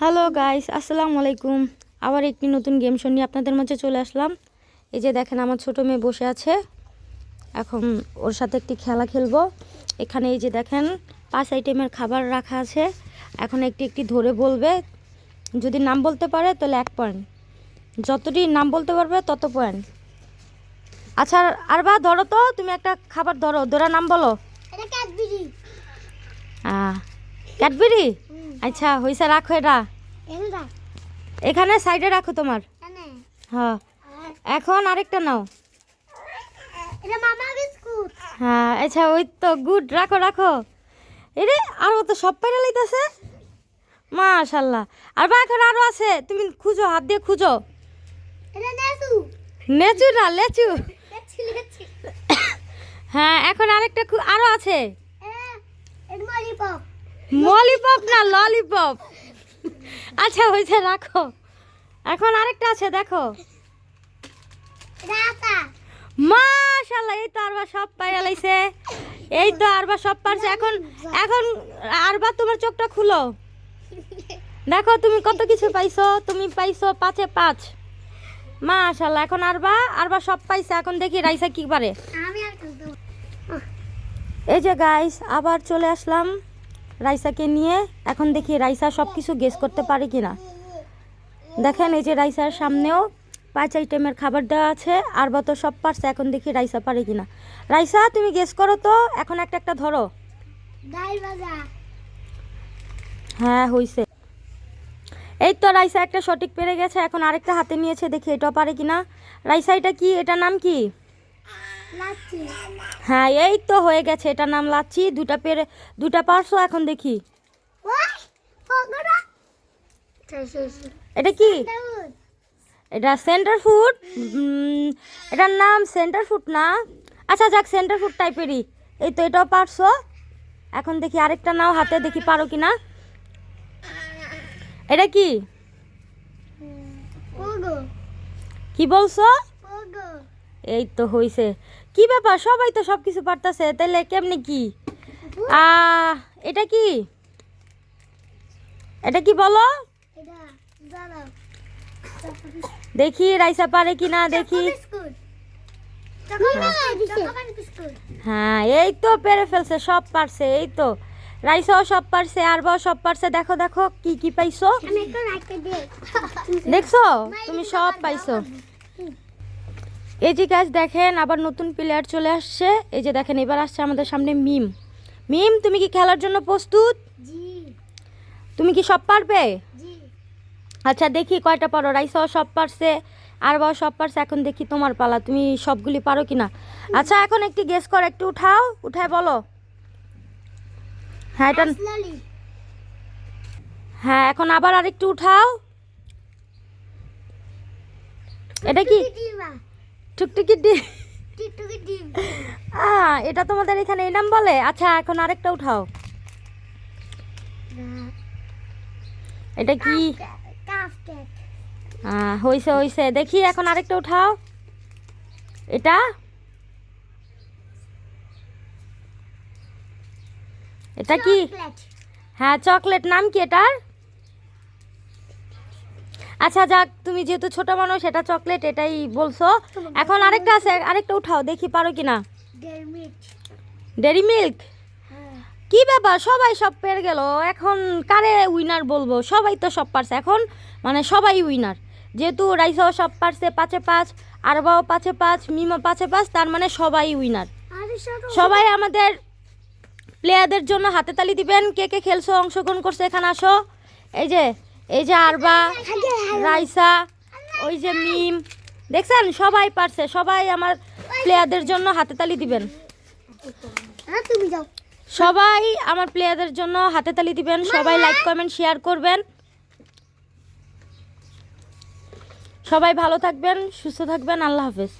Hello guys আসসালামু আলাইকুম আবার একটি নতুন গেম শো নিয়ে আপনাদের মাঝে চলে আসলাম। এই যে দেখেন আমার ছোট মেয়ে বসে আছে। এখন ওর সাথে একটি খেলা খেলব। এখানে এই যে দেখেন পাঁচ আইটেমের খাবার রাখা আছে। এখন একটি একটি ধরে বলবে। যদি নাম বলতে পারে তাহলে এক পয়েন্ট যতটি নাম বলতে পারবে তত পয়েন্ট আচ্ছা আর বা ধরো তো। তুমি একটা খাবার ধরো। ধরা নাম বলো। ক্যাডবেরি। আহ, ক্যাডবেরি? আচ্ছা হয়েছে রাখো এটা। এখানে সাইডে রাখো তোমার। হ্যাঁ এখন আরেকটা নাও। হ্যাঁ আচ্ছা ওই তো গুড রাখো রাখো। এরে আর ও তো সব পাইরা লাইতেছে। মাশাল্লাহ। আর বা এখন আরও আছে। তুমি খুঁজো হাত দিয়ে খুঁজো। লেচু না লেচু। হ্যাঁ এখন আরেকটা খু- আরও আছে। ললিপপ মলিপপ না ললিপপ আচ্ছা হয়েছে রাখো। এখন আরেকটা আছে দেখো। মাশাল্লাহ এই তো আরবা সব পাইরা লাইছে এই তো আরবা সব পারছে। এখন এখন আরবা তোমার চোখটা খুলো। দেখো তুমি কত কিছু পাইছো? তুমি পাইছো পাঁচে পাঁচ। মাশাল্লাহ এখন আরবা আরবা সব পাইছে। এখন দেখি রাইসা কি পারে। এই যে গাইস আবার চলে আসলাম। রাইসাকে নিয়ে এখন দেখি রাইসা সব কিছু গেস করতে পারে কি না দেখেন এই যে রাইসার সামনেও পাঁচ আইটেমের খাবার দেওয়া আছে আর বা তো সব পারছে এখন দেখি রাইসা পারে কি না রাইসা তুমি গেস করো তো এখন একটা একটা ধরো। হ্যাঁ হইছে। এই তো রাইসা একটা সঠিক পেরে গেছে এখন আরেকটা হাতে নিয়েছে দেখি এটাও পারে কিনা। রাইসা এটা কি? এটার নাম কি? হ্যাঁ এই তো হয়ে গেছে এটার নাম লাচ্ছি দুটা পেরে দুটা পারছ এখন দেখি। এটা কি? এটা সেন্টার ফুড এটার নাম সেন্টার ফুড না। আচ্ছা যাক সেন্টার ফুড টাইপেরই। এই তো এটাও পারছ এখন দেখি আরেকটা নাও হাতে দেখি পারো কি না এটা কি? কি বলছো? এই তো হইছে। কি ব্যাপার? সবাই তো সব কিছু পারতাছে তাহলে কেমনি কি? আ এটা কি? এটা কি বলো? দেখি রাইসা পারে কি না দেখি। হ্যাঁ এই তো পেরে ফেলছে সব পারছে এই তো। রাইসাও সব পারছে আরবাও সব পারছে দেখো দেখো কি কি পাইছো? দেখছ? তুমি সব পাইছো। এই যে গাছ দেখেন আবার নতুন প্লেয়ার চলে আসছে। এই যে দেখেন এবার আসছে আমাদের সামনে মিম। মিম তুমি কি খেলার জন্য প্রস্তুত? তুমি কি সব পারবে? আচ্ছা দেখি কয়টা পারো। রাইসাও সব পারছে আরবাও সব পারছে। এখন দেখি তোমার পালা তুমি সবগুলি পারো কি না আচ্ছা এখন একটি গেস কর একটু উঠাও। উঠায় বলো। হ্যাঁ এটা হ্যাঁ এখন আবার আরেকটু উঠাও। এটা কি? টুকটুকি ডি টিকটকি ডিম। আহ, এটা তোমাদের এখানে এই নাম বলে? আচ্ছা এখন আরেকটা উঠাও। এটা কি? হইছে হইছে। দেখি এখন আরেকটা উঠাও। এটা? এটা কি? হ্যাঁ চকলেট। নাম কি এটার? আচ্ছা যাক তুমি যেহেতু ছোট মানুষ এটা চকলেট এটাই বলছো। এখন আরেকটা আছে আরেকটা উঠাও দেখি পারো কিনা। ডেরি মিল্ক হ্যাঁ। কি ব্যাপার? সবাই সব পেরে গেল। এখন কারে উইনার বলব? সবাই তো সব পারছে। এখন মানে সবাই উইনার যেহেতু রাইসাও সব পারছে পাঁচে পাঁচ আরবাও পাঁচে পাঁচ মিমো পাঁচে পাঁচ তার মানে সবাই উইনার সবাই আমাদের প্লেয়ারদের জন্য হাতে তালি দিবেন। কে কে খেলছো অংশগ্রহণ করছে এখানে আসো। এই যে এই যে আরবা রাইসা ওই যে মিম। দেখছেন? সবাই পারছে। সবাই আমার প্লেয়ারদের জন্য হাতে তালি দিবেন। হ্যাঁ সবাই আমার প্লেয়ারদের জন্য হাতে তালি দিবেন। সবাই লাইক কমেন্ট শেয়ার করবেন। সবাই ভালো থাকবেন সুস্থ থাকবেন। আল্লাহ হাফেজ।